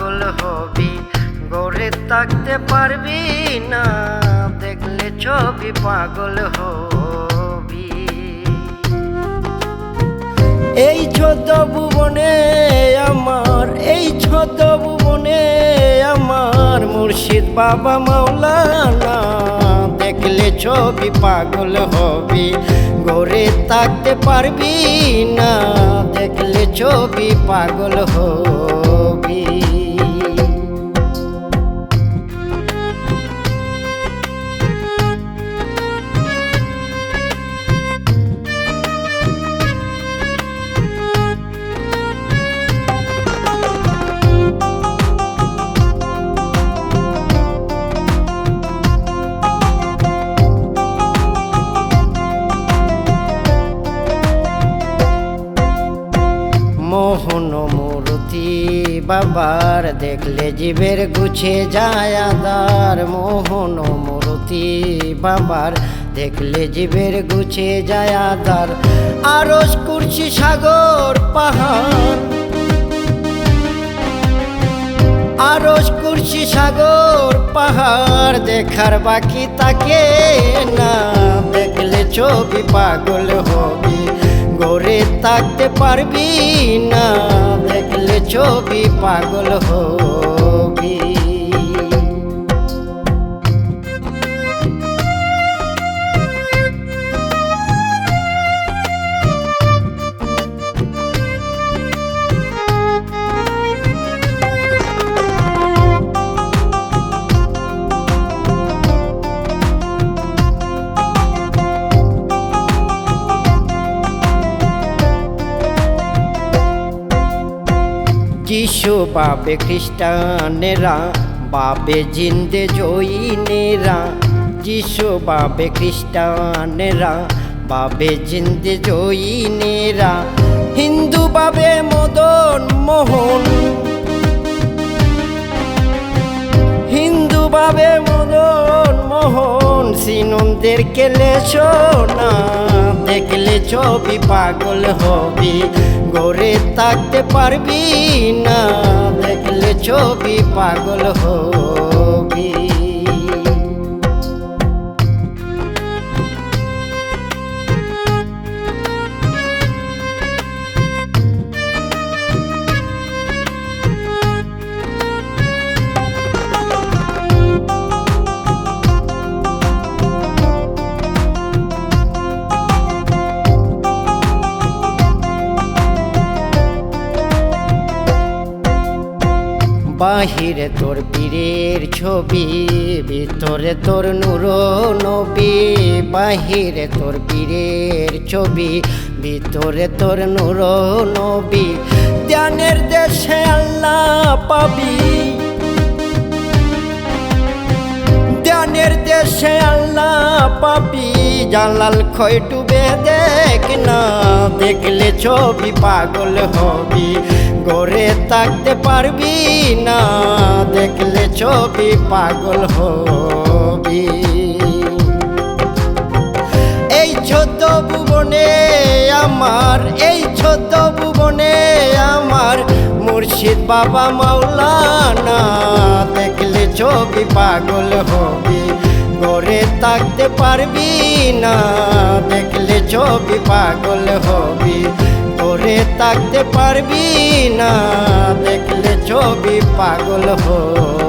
পাগল হবি, গড়ে থাকতে পারবি না। দেখলে ছবি পাগল হবি। এই ছোট ভুবনে আমার, এই ছোট ভুবনে আমার মুর্শিদ বাবা মাওলানা। দেখলে ছবি পাগল হবি, গড়ে থাকতে পারবি না। দেখলে ছবি পাগল হবি। মোহন মূর্তি বাবার, দেখলে জীবের গুছে যায় আদার মোহন মূর্তি বাবার, দেখলে জীবের গুছে যায় আদার আরস করছি সাগর, পাহাড়। আরস করছি সাগর, পাহাড়, দেখার বাকি তাকে না। দেখলে ছবি পাগল হবি। গড়ে থাকতে পারবি না। দেখলে ছবি পাগল হবি। যিশু বাবে খ্রিস্টানেরা বাবে জিন্দে জৈনেরা। যিশু বাবে খ্রিস্টানেরা বাবে জিন্দে জৈনেরা। হিন্দু বাবে মদন মোহন। হিন্দু বাবে মদন মোহন, সিনন্দের কেলে সোনা দেখলে ছবি পাগল হবি গড়ে থাকতে পারবি না। দেখলে ছবি পাগল হবি। বাহিরে তোর পীরের ছবি, ভিতরে তোর নূর নবী। বাহিরে তোর পীরের ছবি, ভিতরে তোর নূর নবী। ধ্যানের দেশে আল্লাহ পাবি। পাবি জালাল খয় ডুবে দেখ না দেখলে ছবি পাগল হবি, গড়ে থাকতে পারবি না? দেখলে ছবি পাগল হবি। এই ছোট ভুবনে আমার, এই ছোট ভুবনে আমার মুর্শিদ বাবা মাওলানা। দেখলে ছবি পাগল হবি গড়ে থাকতে পারবি না। দেখলে ছবি পাগল হবি। গড়ে থাকতে পারবি না। দেখলে ছবি পাগল হবি।